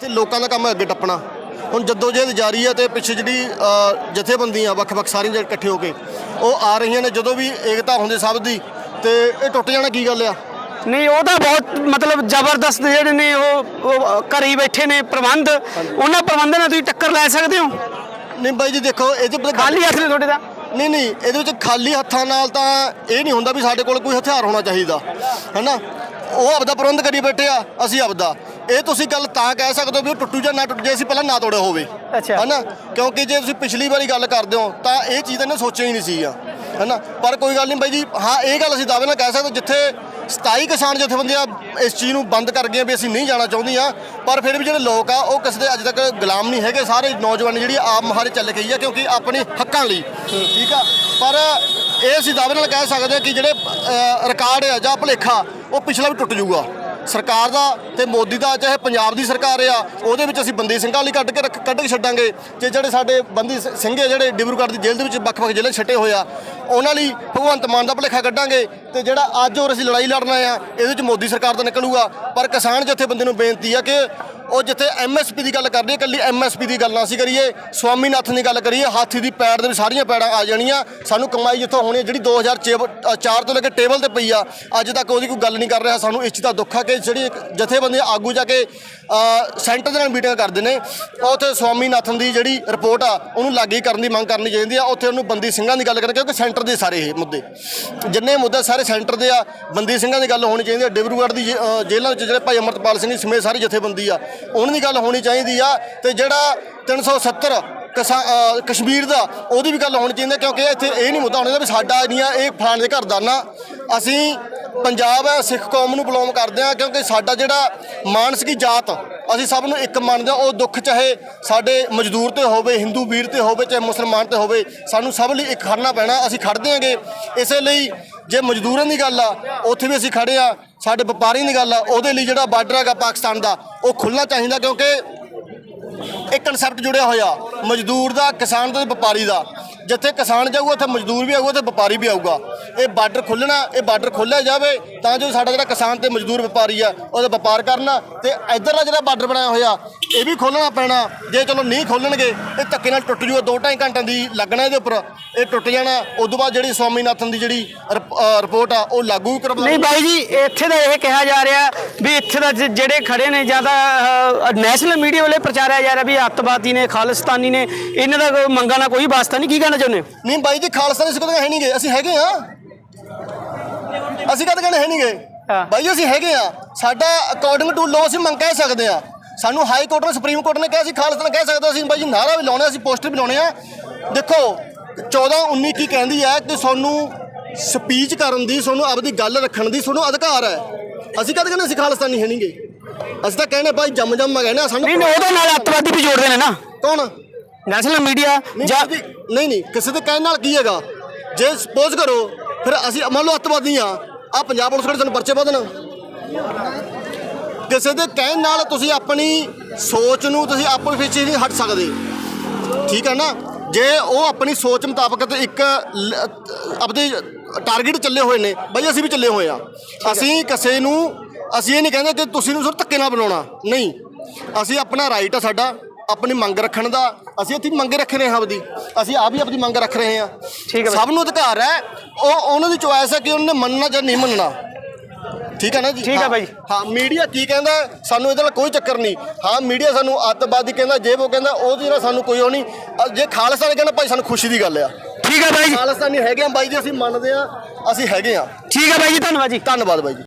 ਤੇ ਲੋਕਾਂ ਦਾ ਕੰਮ ਹੈ ਅੱਗੇ ਟੱਪਣਾ। ਹੁਣ ਜਦੋਜਹਿਦ ਜਾਰੀ ਹੈ ਤੇ ਪਿੱਛੇ ਜਿਹੜੀ ਅ, ਜਥੇਬੰਦੀਆਂ ਵੱਖ-ਵੱਖ ਸਾਰੀਆਂ ਜਿਹੜੇ ਇਕੱਠੇ ਹੋ ਕੇ ਉਹ ਆ ਰਹੀਆਂ ਨੇ ਜਦੋਂ ਵੀ ਏਕਤਾ ਹੁੰਦੀ ਸਭ ਦੀ ਤੇ ਇਹ ਟੁੱਟ ਜਾਣਾ ਕੀ ਗੱਲ ਆ? ਨਹੀਂ ਉਹ ਤਾਂ ਬਹੁਤ ਮਤਲਬ ਜ਼ਬਰਦਸਤ ਜਿਹੜੇ ਨੇ ਉਹ ਉਹ ਘਰੇ ਹੀ ਬੈਠੇ ਨੇ ਪ੍ਰਬੰਧ। ਉਹਨਾਂ ਪ੍ਰਬੰਧਾਂ ਨਾਲ ਤੁਸੀਂ ਟੱਕਰ ਲੈ ਸਕਦੇ ਹੋ? ਨਹੀਂ ਬਾਈ ਜੀ ਦੇਖੋ ਇਹਦੇ ਪਰ ਖਾਲੀ ਹੱਥ ਨੇ ਤੁਹਾਡੇ ਦਾ ਨਹੀਂ ਨਹੀਂ ਇਹਦੇ ਵਿੱਚ ਖਾਲੀ ਹੱਥਾਂ ਨਾਲ ਤਾਂ ਇਹ ਨਹੀਂ ਹੁੰਦਾ ਵੀ ਸਾਡੇ ਕੋਲ ਕੋਈ ਹਥਿਆਰ ਹੋਣਾ ਚਾਹੀਦਾ। ਹੈਨਾ? ਉਹ ਆਪਦਾ ਪ੍ਰਬੰਧ ਕਰੀ ਬੈਠੇ ਆ ਅਸੀਂ ਆਪਦਾ। ਇਹ ਤੁਸੀਂ ਗੱਲ ਤਾਂ ਕਹਿ ਸਕਦੇ ਹੋ ਵੀ ਉਹ ਟੁੱਟੂ ਜਾਂ ਨਾ ਟੁੱਟ ਜੇ ਅਸੀਂ ਪਹਿਲਾਂ ਨਾ ਤੋੜਿਆ ਹੋਵੇ। ਅੱਛਾ। ਹੈਨਾ? ਕਿਉਂਕਿ ਜੇ ਤੁਸੀਂ ਪਿਛਲੀ ਵਾਰੀ ਗੱਲ ਕਰਦੇ ਹੋ ਤਾਂ ਇਹ ਚੀਜ਼ ਇਹਨੇ ਸੋਚਿਆ ਹੀ ਨਹੀਂ ਸੀਗਾ ਹੈਨਾ? ਪਰ ਕੋਈ ਗੱਲ ਨਹੀਂ ਬਾਈ ਜੀ ਹਾਂ ਇਹ ਗੱਲ ਅਸੀਂ ਦਾਅਵੇ ਨਾਲ ਕਹਿ ਸਕਦੇ ਜਿੱਥੇ 27 ਕਿਸਾਨ ਜਥੇਬੰਦੀਆਂ ਇਸ ਚੀਜ਼ ਨੂੰ ਬੰਦ ਕਰ ਗਏ ਵੀ ਅਸੀਂ ਨਹੀਂ ਜਾਣਾ ਚਾਹੁੰਦੀਆਂ ਪਰ ਫਿਰ ਵੀ ਜਿਹੜੇ ਲੋਕ ਆ ਉਹ ਕਿਸੇ ਦੇ ਅੱਜ ਤੱਕ ਗੁਲਾਮ ਨਹੀਂ ਹੈਗੇ। ਸਾਰੇ ਨੌਜਵਾਨ ਜਿਹੜੀ ਆਪ ਮਹਾਰੇ ਚੱਲ ਗਈ ਆ ਕਿਉਂਕਿ ਆਪਣੇ ਹੱਕਾਂ ਲਈ। ਠੀਕ ਆ? ਪਰ ਇਹ ਅਸੀਂ ਦਾਅਵੇ ਨਾਲ ਕਹਿ ਸਕਦੇ ਹਾਂ ਕਿ ਜਿਹੜੇ ਰਿਕਾਰਡ ਆ ਜਾਂ ਭੁਲੇਖਾ ਉਹ ਪਿਛਲਾ ਵੀ ਟੁੱਟ ਜਾਊਗਾ। ਸਰਕਾਰ ਦਾ ਤੇ ਮੋਦੀ ਦਾ, ਚਾਹੇ ਪੰਜਾਬ ਦੀ ਸਰਕਾਰ ਆ, ਉਹਦੇ ਵਿੱਚ ਅਸੀਂ ਬੰਦੀ ਸਿੰਘਾਂ ਲਈ ਕੱਢ ਕੇ ਰੱਖ ਕੱਢ ਕੇ ਛੱਡਾਂਗੇ। ਤੇ ਜਿਹੜੇ ਸਾਡੇ ਬੰਦੀ ਸਿੰਘ ਜਿਹੜੇ ਡਿਬਰੂਗੜ੍ਹ ਦੀ ਜੇਲ੍ਹ ਦੇ ਵਿੱਚ ਵੱਖ-ਵੱਖ ਜ਼ਿਲ੍ਹੇ ਛੱਟੇ ਹੋਏ ਆ, ਉਹਨਾਂ ਲਈ ਭਗਵੰਤ ਮਾਨ ਦਾ ਭੁਲੇਖਾ ਕੱਢਾਂਗੇ ਤੇ ਜਿਹੜਾ ਅੱਜ ਹੋਰ ਅਸੀਂ ਲੜਾਈ ਲੜਨਾ ਆ, ਇਹਦੇ ਵਿੱਚ ਮੋਦੀ ਸਰਕਾਰ ਦਾ ਨਿਕਲੂਗਾ। ਪਰ ਕਿਸਾਨ ਜਥੇਬੰਦੀ ਨੂੰ ਬੇਨਤੀ ਆ ਕਿ ਉਹ ਜਿੱਥੇ ਐਮਐਸਪੀ ਦੀ ਗੱਲ ਕਰਦੀ ਹੈ, ਇਕੱਲੀ ਐਮਐਸਪੀ ਦੀ ਗੱਲ ਨਾ ਅਸੀਂ ਕਰੀਏ, ਸਵਾਮੀਨਾਥਨ ਦੀ ਗੱਲ ਕਰੀਏ, ਹਾਥੀ ਦੀ ਪੈੜ ਦੇ ਵਿੱਚ ਸਾਰੀਆਂ ਪੈੜਾਂ ਆ ਜਾਣੀਆਂ। ਸਾਨੂੰ ਕਮਾਈ ਜਿੱਥੋਂ ਹੋਣੀ ਹੈ, ਜਿਹੜੀ 2004 ਤੋਂ ਲੈ ਕੇ ਟੇਬਲ ਤੇ ਪਈ ਆ, ਅੱਜ ਤੱਕ ਉਹਦੀ ਕੋਈ ਗੱਲ ਨਹੀਂ ਕਰ ਰਿਹਾ, ਸਾਨੂੰ ਇਸ ਚੀਜ਼ ਦਾ ਦੁੱਖ ਆ ਕਿ ਜਿਹੜੀ ਇੱਕ ਜਥੇਬੰਦੀ ਆਗੂ ਜਾ ਕੇ ਸੈਂਟਰ ਦੇ ਨਾਲ ਮੀਟਿੰਗ ਕਰਦੇ ਨੇ ਉੱਥੇ ਸਵਾਮੀਨਾਥਨ ਦੀ ਜਿਹੜੀ ਰਿਪੋਰਟ ਆ ਉਹਨੂੰ ਲਾਗੀ ਕਰਨ ਦੀ ਮੰਗ ਕਰਨੀ ਚਾਹੀਦੀ ਆ। ਉੱਥੇ ਉਹਨੂੰ ਬੰਦੀ ਸਿੰਘਾਂ ਦੀ ਗੱਲ ਕਰਨ ਕਿਉਂਕਿ ਸੈਂਟਰ ਦੇ ਸਾਰੇ ਇਹ ਮੁੱਦੇ। ਜਿੰਨੇ ਮੁੱਦੇ ਸਾਰੇ ਸੈਂਟਰ ਦੇ ਆ ਬੰਦੀ ਸਿੰਘਾਂ ਦੀ ਗੱਲ ਹੋਣੀ ਚਾਹੀਦੀ ਆ। ਡਿਬਰੂਗੜ੍ਹ ਦੀ ਜੇ- ਜੇਲ੍ਹਾਂ ਵਿੱਚ ਜਿਹੜੇ ਭਾਈ ਅਮਰਤਪਾਲ ਸਿੰਘ ਸਮੇਤ ਸਾਰੀ ਜਥੇਬੰਦੀ ਆ ਉਹਨਾਂ ਦੀ ਗੱਲ ਹੋਣੀ ਚਾਹੀਦੀ ਆ। ਤੇ ਜਿਹੜਾ 370 ਕਸਾ ਅ, ਕਸ਼ਮੀਰ ਦਾ ਉਹਦੀ ਵੀ ਗੱਲ ਹੋਣੀ ਚਾਹੀਦੀ ਹੈ ਕਿਉਂਕਿ ਇੱਥੇ ਇਹ ਨਹੀਂ ਮੁੱਦਾ ਹੋਣਾ ਚਾਹੀਦਾ ਵੀ ਸਾਡਾ ਨਹੀਂ ਆ ਇਹ ਫਲਾਣ ਦੇ ਘਰ ਦਾ ਨਾ ਅਸੀਂ ਪੰਜਾਬ ਹੈ, ਸਿੱਖ ਕੌਮ ਨੂੰ ਬਿਲੋਂਗ ਕਰਦੇ ਆ ਕਿਉਂਕਿ ਸਾਡਾ ਜਿਹੜਾ ਮਾਨਸਿਕੀ ਜਾਤ, ਅਸੀਂ ਸਭ ਨੂੰ ਇੱਕ ਮੰਨਦੇ ਆ ਉਹ ਦੁੱਖ ਚਾਹੇ ਸਾਡੇ ਮਜ਼ਦੂਰ ਤੇ ਹੋਵੇ, ਹਿੰਦੂ ਵੀਰ ਤੇ ਹੋਵੇ ਚਾਹੇ ਮੁਸਲਮਾਨ ਤੇ ਹੋਵੇ, ਸਾਨੂੰ ਸਭ ਲਈ ਇੱਕ ਖੜਨਾ ਪੈਣਾ, ਅਸੀਂ ਖੜਦੇ ਆਂਗੇ ਇਸੇ ਲਈ ਜੇ ਮਜ਼ਦੂਰਾਂ ਦੀ ਗੱਲ ਆ, ਉੱਥੇ ਵੀ ਅਸੀਂ ਖੜੇ ਆ ਸਾਡੇ ਵਪਾਰੀਆਂ ਦੀ ਗੱਲ ਆ, ਉਹਦੇ ਲਈ ਜਿਹੜਾ ਬਾਰਡਰ ਹੈਗਾ ਪਾਕਿਸਤਾਨ ਦਾ, ਉਹ ਖੁੱਲਣਾ ਚਾਹੀਦਾ ਕਿਉਂਕਿ ਇੱਕ ਕਨਸੈਪਟ ਜੁੜਿਆ ਹੋਇਆ, ਮਜ਼ਦੂਰ ਦਾ, ਕਿਸਾਨ ਦਾ ਵਪਾਰੀ ਦਾ। ਜਿੱਥੇ ਕਿਸਾਨ ਜਾਊਗਾ ਉੱਥੇ ਮਜ਼ਦੂਰ ਵੀ ਆਊਗਾ ਤੇ ਵਪਾਰੀ ਵੀ ਆਊਗਾ। ਇਹ ਬਾਰਡਰ ਖੁੱਲਣਾ ਇਹ ਬਾਰਡਰ ਖੋਲ੍ਹਿਆ ਜਾਵੇ ਤਾਂ ਜੋ ਸਾਡਾ ਜਿਹੜਾ ਕਿਸਾਨ ਤੇ ਮਜ਼ਦੂਰ ਵਪਾਰੀ ਆ ਉਹਦਾ ਵਪਾਰ ਕਰਨਾ ਤੇ ਇਧਰਲਾ ਜਿਹੜਾ ਬਾਰਡਰ ਬਣਾਇਆ ਹੋਇਆ ਇਹ ਵੀ ਖੋਲ੍ਹਣਾ ਪੈਣਾ। ਜੇ ਚਲੋ ਨਹੀਂ ਖੋਲਣਗੇ ਇਹ ਧੱਕੇ ਨਾਲ ਟੁੱਟ ਜੂਗਾ 2.5 ਘੰਟਿਆਂ ਦੀ ਲੱਗਣਾ ਇਹਦੇ ਉੱਪਰ ਇਹ ਟੁੱਟ ਜਾਣਾ। ਉਦੋਂ ਬਾਅਦ ਜਿਹੜੀ ਸਵਾਮੀਨਾਥਨ ਦੀ ਜਿਹੜੀ ਰਿਪੋਰਟ ਆ ਉਹ ਲਾਗੂ ਕਰਵਾ ਨਹੀਂ ਬਾਈ ਜੀ ਇੱਥੇ ਤਾਂ ਇਹ ਕਿਹਾ ਜਾ ਰਿਹਾ ਵੀ ਇੱਥੇ ਦਾ ਜ- ਜਿਹੜੇ ਖੜੇ ਨੇ ਜ਼ਿਆਦਾ ਨੈਸ਼ਨਲ ਮੀਡੀਆ ਵਾਲੇ ਪ੍ਰਚਾਰਿਆ ਜਾ ਰਿਹਾ ਵੀ ਅੱਤਵਾਦੀ ਨੇ ਖਾਲਿਸਤਾਨੀ ਨੇ ਇਹਨਾਂ ਦਾ ਮੰਗਾਂ ਨਾਲ ਕੋਈ ਵਾਸਤਾ ਨਹੀਂ ਕੀ ਕਹਿਣਾ ਚਾਹੁੰਦੇ ਹੋ? ਨਹੀਂ ਬਾਈ ਜੀ ਖਾਲਸਾ ਦੇ ਸਿੱਖ ਹੈ ਨਹੀਂਗੇ। ਅਸੀਂ ਹੈਗੇ ਆ ਅਸੀਂ ਕਦ ਕਹਿੰਦੇ ਹੈ ਨਹੀਂਗੇ? ਹਾਂ। ਬਾਈ ਜੀ ਅਸੀਂ ਹੈਗੇ ਆ ਸਾਡਾ ਅਕੋਰਡਿੰਗ ਟੂ ਲਾਅ ਅਸੀਂ ਮੰਗ ਕਹਿ ਸਕਦੇ ਆ ਸਾਨੂੰ ਹਾਈ ਕੋਰਟ ਨੇ ਸੁਪਰੀਮ ਕੋਰਟ ਨੇ ਕਿਹਾ ਸੀ ਖਾਲਸਾ ਨੇ ਕਹਿ ਸਕਦੇ ਅਸੀਂ ਬਾਈ ਜੀ ਨਾਰਾ ਵੀ ਲਾਉਣੇ ਅਸੀਂ ਪੋਸਟਰ ਵੀ ਲਾਉਣੇ ਆ ਦੇਖੋ 14 19 ਕੀ ਕਹਿੰਦੀ ਹੈ ਕਿ ਸਾਨੂੰ ਸਪੀਚ ਕਰਨ ਦੀ ਸਾਨੂੰ ਆਪਦੀ ਗੱਲ ਰੱਖਣ ਦੀ ਸਾਨੂੰ ਅਧਿਕਾਰ ਹੈ। ਅਸੀਂ ਕਦ ਕਹਿੰਦੇ ਅਸੀਂ ਖਾਲਸਤਾਨੀ ਹੈ ਨਹੀਂਗੇ। ਅਸੀਂ ਤਾਂ ਕਹਿੰਦੇ ਭਾਈ ਜੰਮ ਜੰਮ ਕਹਿੰਦੇ ਆ ਸਾਨੂੰ ਨਹੀਂ ਨਹੀਂ ਉਹਦੇ ਨਾਲ ਅੱਤਵਾਦੀ ਵੀ ਜੋੜਦੇ ਨੇ ਨਾ। ਕੌਣ? ਨੈਸ਼ਨਲ ਮੀਡੀਆ ਜਾਂ ਜੀ, ਨਹੀਂ ਨਹੀਂ ਕਿਸੇ ਦੇ ਕਹਿਣ ਨਾਲ ਕੀ ਹੈਗਾ? ਜੇ ਸਪੋਜ਼ ਕਰੋ ਫਿਰ ਅਸੀਂ ਮੰਨ ਲਓ ਅੱਤਵਾਦੀ ਆ ਆ ਪੰਜਾਬ ਪੁਲਿਸ ਕੋਲ ਸਾਨੂੰ ਪਰਚੇ ਵਧਣ ਕਿਸੇ ਦੇ ਕਹਿਣ ਨਾਲ ਤੁਸੀਂ ਆਪਣੀ ਸੋਚ ਨੂੰ ਤੁਸੀਂ ਆਪਣੀ ਵਿੱਚ ਨਹੀਂ ਹਟ ਸਕਦੇ। ਠੀਕ ਹੈ ਨਾ? ਜੇ ਉਹ ਆਪਣੀ ਸੋਚ ਮੁਤਾਬਕ ਤੇ ਇੱਕ ਲ- ਆਪਦੇ ਟਾਰਗੇਟ ਚੱਲੇ ਹੋਏ ਨੇ ਬਈ ਅਸੀਂ ਵੀ ਚੱਲੇ ਹੋਏ ਆ। ਅਸੀਂ ਕਿਸੇ ਨੂੰ ਅਸੀਂ ਇਹ ਨਹੀਂ ਕਹਿੰਦੇ ਕਿ ਤੁਸੀਂ ਨੂੰ ਸਿਰ ਧੱਕੇ ਨਾਲ ਬਣਾਉਣਾ ਨਹੀਂ। ਅਸੀਂ ਆਪਣਾ ਰਾਈਟ ਆ ਸਾਡਾ। ਆਪਣੀ ਮੰਗ ਰੱਖਣ ਦਾ ਅਸੀਂ ਇੱਥੇ ਮੰਗ ਰੱਖ ਰਹੇ ਹਾਂ ਆਪਦੀ। ਅਸੀਂ ਆਪ ਵੀ ਆਪਣੀ ਮੰਗ ਰੱਖ ਰਹੇ ਹਾਂ। ਠੀਕ ਹੈ। ਸਭ ਨੂੰ ਅਧਿਕਾਰ ਹੈ ਉਹ ਉਹਨਾਂ ਦੀ ਚੁਆਇਸ ਹੈ ਕਿ ਉਹਨੇ ਮੰਨਣਾ ਜਾਂ ਨਹੀਂ ਮੰਨਣਾ। ਠੀਕ ਹੈ ਨਾ ਜੀ? ਠੀਕ ਹੈ। ਬਾਈ। ਹਾਂ ਮੀਡੀਆ ਕੀ ਕਹਿੰਦਾ ਸਾਨੂੰ ਇਹਦੇ ਨਾਲ ਕੋਈ ਚੱਕਰ ਨਹੀਂ। ਹਾਂ ਮੀਡੀਆ ਸਾਨੂੰ ਅੱਤਵਾਦੀ ਕਹਿੰਦਾ ਜੇ ਉਹ ਕਹਿੰਦਾ ਉਹਦੀ ਨਾਲ ਸਾਨੂੰ ਕੋਈ ਉਹ ਨਹੀਂ। ਜੇ ਖਾਲਸਾ ਨੇ ਕਹਿੰਦਾ ਭਾਈ ਸਾਨੂੰ ਖੁਸ਼ੀ ਦੀ ਗੱਲ ਆ। ਠੀਕ ਹੈ ਬਾਈ। ਜੀ ਖਾਲਸਤਾਨੀ ਹੈਗੇ ਆ ਬਾਈ ਜੀ ਅਸੀਂ ਮੰਨਦੇ ਆ ਅਸੀਂ ਹੈਗੇ ਆ ਠੀਕ ਹੈ ਬਾਈ ਜੀ ਧੰਨਵਾਦ ਜੀ। ਧੰਨਵਾਦ ਬਾਈ ਜੀ।